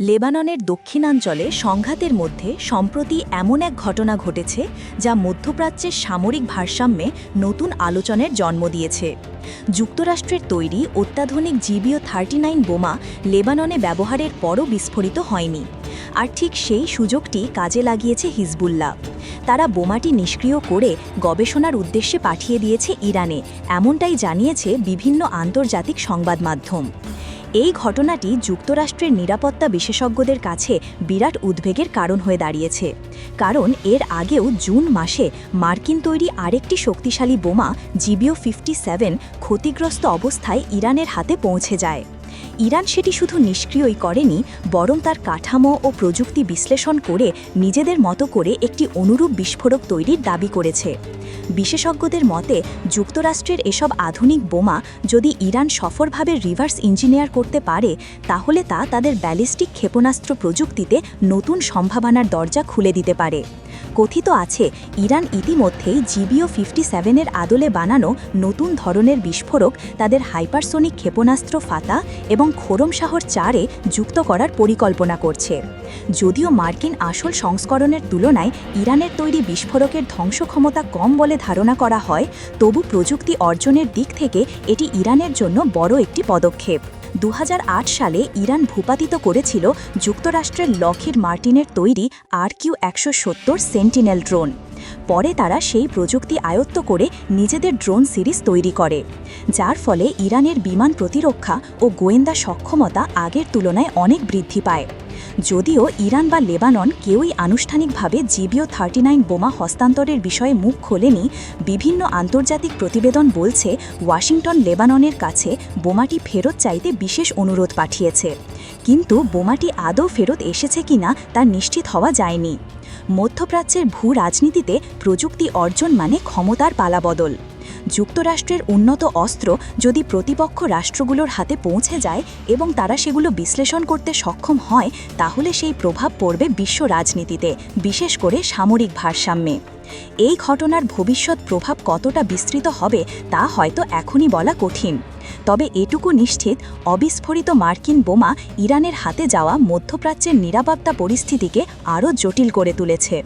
লেবাননের দক্ষিণাঞ্চলে সংঘাতের মধ্যে সম্প্রতি এমন এক ঘটনা ঘটেছে যা মধ্যপ্রাচ্যের সামরিক ভারসাম্যে নতুন আলোচনার জন্ম দিয়েছে। যুক্তরাষ্ট্রের তৈরি অত্যাধুনিক জিবিও থার্টি নাইন বোমা লেবাননে ব্যবহারের পরও বিস্ফোরিত হয়নি। আর ঠিক সেই সুযোগটি কাজে লাগিয়েছে হিজবুল্লাহ। তারা বোমাটি নিষ্ক্রিয় করে গবেষণার উদ্দেশ্যে পাঠিয়ে দিয়েছে ইরানে, এমনটাই জানিয়েছে বিভিন্ন আন্তর্জাতিক সংবাদ মাধ্যম। এই ঘটনাটি যুক্তরাষ্ট্রের নিরাপত্তা বিশেষজ্ঞদের কাছে বিরাট উদ্বেগের কারণ হয়ে দাঁড়িয়েছে। কারণ এর আগেও জুন মাসে মার্কিন তৈরি আরেকটি শক্তিশালী বোমা, জিবিও ফিফটি ক্ষতিগ্রস্ত অবস্থায় ইরানের হাতে পৌঁছে যায়। ইরান সেটি শুধু নিষ্ক্রিয়ই করেনি, বরং তার কাঠামো ও প্রযুক্তি বিশ্লেষণ করে নিজেদের মতো করে একটি অনুরূপ বিস্ফোরক তৈরির দাবি করেছে। বিশেষজ্ঞদের মতে, যুক্তরাষ্ট্রের এসব আধুনিক বোমা যদি ইরান সফলভাবে রিভার্স ইঞ্জিনিয়ার করতে পারে, তাহলে তা তাদের ব্যালিস্টিক ক্ষেপণাস্ত্র প্রযুক্তিতে নতুন সম্ভাবনার দরজা খুলে দিতে পারে। কথিত আছে, ইরান ইতিমধ্যেই জিবিও ফিফটি সেভেনের আদলে বানানো নতুন ধরনের বিস্ফোরক তাদের হাইপারসোনিক ক্ষেপণাস্ত্র ফাতা এবং খোরমশাহর চারে যুক্ত করার পরিকল্পনা করছে। যদিও মার্কিন আসল সংস্করণের তুলনায় ইরানের তৈরি বিস্ফোরকের ধ্বংস ক্ষমতা কম বলে ধারণা করা হয়, তবু প্রযুক্তি অর্জনের দিক থেকে এটি ইরানের জন্য বড় একটি পদক্ষেপ। দু হাজার আট সালে ইরান ভূপাতিত করেছিল যুক্তরাষ্ট্রের লকহিড মার্টিনের তৈরি আর কিউ সেন্টিনেল ড্রোন। পরে তারা সেই প্রযুক্তি আয়ত্ত করে নিজেদের ড্রোন সিরিজ তৈরি করে, যার ফলে ইরানের বিমান প্রতিরক্ষা ও গোয়েন্দা সক্ষমতা আগের তুলনায় অনেক বৃদ্ধি পায়। যদিও ইরান বা লেবানন কেউই আনুষ্ঠানিকভাবে জিবিও থার্টি নাইন বোমা হস্তান্তরের বিষয়ে মুখ খোলেনি, বিভিন্ন আন্তর্জাতিক প্রতিবেদন বলছে ওয়াশিংটন, লেবাননের কাছে বোমাটি ফেরত চাইতে বিশেষ অনুরোধ পাঠিয়েছে। কিন্তু বোমাটি আদৌ ফেরত এসেছে কিনা তা নিশ্চিত হওয়া যায়নি। মধ্যপ্রাচ্যের ভূ রাজনীতিতে প্রযুক্তি অর্জন মানে ক্ষমতার পালাবদল। যুক্তরাষ্ট্রের উন্নত অস্ত্র যদি প্রতিপক্ষ রাষ্ট্রগুলোর হাতে পৌঁছে যায় এবং তারা সেগুলো বিশ্লেষণ করতে সক্ষম হয়, তাহলে সেই প্রভাব পড়বে বিশ্ব রাজনীতিতে, বিশেষ করে সামরিক ভারসাম্যে। এই ঘটনার ভবিষ্যৎ প্রভাব কতটা বিস্তৃত হবে, তা হয়তো এখনই বলা কঠিন। তবে এটুকু নিশ্চিত, অবিস্ফোরিত মার্কিন বোমা ইরানের হাতে যাওয়া মধ্যপ্রাচ্যের নিরাপত্তা পরিস্থিতিকে আরও জটিল করে তুলেছে।